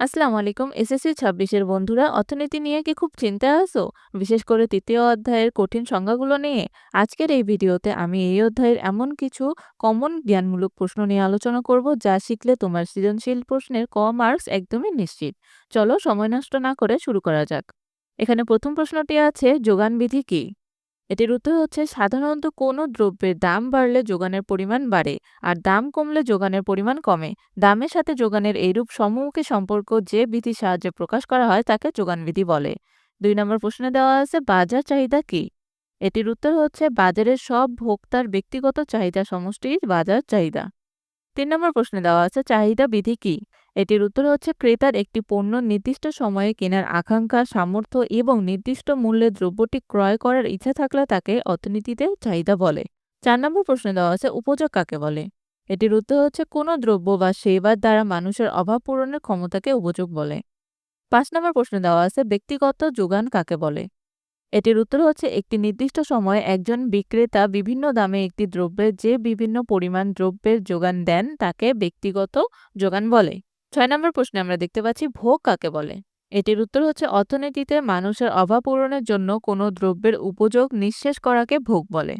আসসালামু আলাইকুম। এসএসসি ছাব্বিশের বন্ধুরা, অর্থনীতি নিয়ে কি খুব চিন্তায় আছো? বিশেষ করে তৃতীয় অধ্যায়ের কঠিন সংজ্ঞাগুলো নিয়ে। আজকের এই ভিডিওতে আমি এই অধ্যায়ের এমন কিছু কমন জ্ঞানমূলক প্রশ্ন নিয়ে আলোচনা করব, যা শিখলে তোমার সৃজনশীল প্রশ্নের ক মার্কস একদমই নিশ্চিত। চলো সময় নষ্ট না করে শুরু করা যাক। এখানে প্রথম প্রশ্নটি আছে যোগান বিধি কি? এটির উত্তর হচ্ছে সাধারণত কোনো দ্রব্যের দাম বাড়লে যোগানের পরিমাণ বাড়ে আর দাম কমলে যোগানের পরিমাণ কমে। দামের সাথে যোগানের এইরূপ সমমুখী সম্পর্ক যে বিধির সাহায্যে প্রকাশ করা হয় তাকে যোগান বিধি বলে। দুই নম্বর প্রশ্নে দেওয়া আছে বাজার চাহিদা কি? এটির উত্তর হচ্ছে বাজারের সব ভোক্তার ব্যক্তিগত চাহিদা সমষ্টির বাজার চাহিদা। তিন নম্বর প্রশ্নে দেওয়া আছে চাহিদা বিধি কি? এটির উত্তর হচ্ছে ক্রেতার একটি পণ্য নির্দিষ্ট সময়ে কেনার আকাঙ্ক্ষা, সামর্থ্য এবং নির্দিষ্ট মূল্যে দ্রব্যটি ক্রয় করার ইচ্ছা থাকলে তাকে অর্থনীতিতে চাহিদা বলে। চার নম্বর প্রশ্নে দেওয়া আছে, উপযোগ কাকে বলে? এটির উত্তর হচ্ছে কোনো দ্রব্য বা সেবার দ্বারা মানুষের অভাব পূরণের ক্ষমতাকে উপযোগ বলে। পাঁচ নম্বর প্রশ্নে দেওয়া আছে, ব্যক্তিগত যোগান কাকে বলে? এটির উত্তর হচ্ছে একটি নির্দিষ্ট সময়ে একজন বিক্রেতা বিভিন্ন দামে একটি দ্রব্যের যে বিভিন্ন পরিমাণ দ্রব্যের যোগান দেন তাকে ব্যক্তিগত যোগান বলে। ছয় নম্বর প্রশ্নে আমরা দেখতে পাচ্ছি ভোগ কাকে বলে? এটির উত্তর হচ্ছে অর্থনীতিতে মানুষের অভাব পূরণের জন্য কোনো দ্রব্যের উপযোগ নিঃশেষ করাকে ভোগ বলে।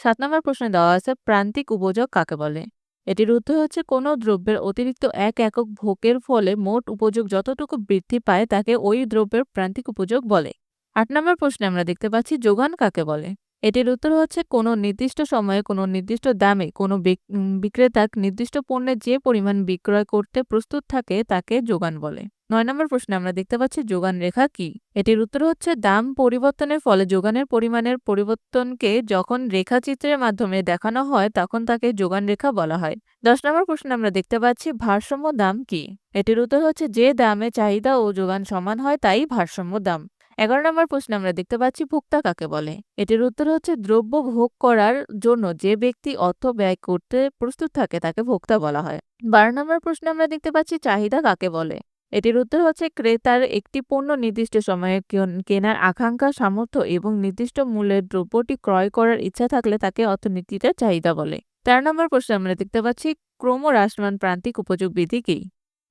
সাত নম্বর প্রশ্নে দেওয়া আছে প্রান্তিক উপযোগ কাকে বলে? এটির উত্তর হচ্ছে কোনো দ্রব্যের অতিরিক্ত এক একক ভোগের ফলে মোট উপযোগ যতটুকু বৃদ্ধি পায় তাকে ওই দ্রব্যের প্রান্তিক উপযোগ বলে। আট নম্বর প্রশ্নে আমরা দেখতে পাচ্ছি যোগান কাকে বলে? এটির উত্তর হচ্ছে কোনো নির্দিষ্ট সময়ে, কোনো নির্দিষ্ট দামে, কোনো বিক্রেতা নির্দিষ্ট পণ্যের যে পরিমাণ বিক্রয় করতে প্রস্তুত থাকে তাকে যোগান বলে। নয় নম্বর প্রশ্নে আমরা দেখতে পাচ্ছি যোগান রেখা কি? এটির উত্তর হচ্ছে দাম পরিবর্তনের ফলে যোগানের পরিমাণের পরিবর্তনকে যখন রেখাচিত্রের মাধ্যমে দেখানো হয়, তখন তাকে যোগান রেখা বলা হয়। দশ নম্বর প্রশ্নে আমরা দেখতে পাচ্ছি ভারসাম্য দাম কি? এটির উত্তর হচ্ছে যে দামে চাহিদা ও যোগান সমান হয়, তাই ভারসাম্য দাম। এগারো নম্বর প্রশ্নে আমরা দেখতে পাচ্ছি, ভোক্তা কাকে বলে? এটির উত্তর হচ্ছে দ্রব্য ভোগ করার জন্য যে ব্যক্তি অর্থ ব্যয় করতে প্রস্তুত থাকে তাকে ভোক্তা বলা হয়। বারো নম্বর প্রশ্নে আমরা দেখতে পাচ্ছি, চাহিদা কাকে বলে? এটির উত্তর হচ্ছে ক্রেতার একটি পণ্য নির্দিষ্ট সময়ে কেনার আকাঙ্ক্ষা, সামর্থ্য এবং নির্দিষ্ট মূল্যের দ্রব্যটি ক্রয় করার ইচ্ছা থাকলে তাকে অর্থনীতিতে চাহিদা বলে। তেরো নম্বর প্রশ্নে আমরা দেখতে পাচ্ছি, ক্রমহ্রাসমান প্রান্তিক উপযোগ বিধি কি?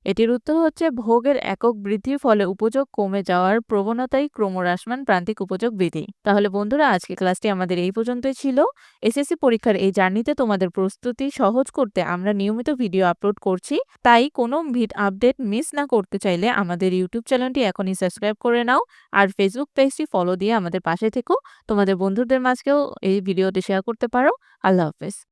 এটির উত্তর হচ্ছে ভোগের একক বৃদ্ধির ফলে উপযোগ কমে যাওয়ার প্রবণতাই ক্রমহ্রাসমান প্রান্তিক উপযোগ বিধি তাহলে বন্ধুরা আজকে ক্লাসটি আমাদের এই পর্যন্তই ছিল। এসএসসি পরীক্ষার এই জার্নিতে তোমাদের প্রস্তুতি সহজ করতে আমরা নিয়মিত ভিডিও আপলোড করছি। তাই কোনো ভিড আপডেট মিস না করতে চাইলে আমাদের ইউটিউব চ্যানেলটি এখনই সাবস্ক্রাইব করে নাও আর ফেসবুক পেজটি ফলো দিয়ে আমাদের পাশে থেকো। তোমাদের বন্ধুদের মাঝকেও এই ভিডিওটি শেয়ার করতে পারো। আল্লাহ হাফেজ।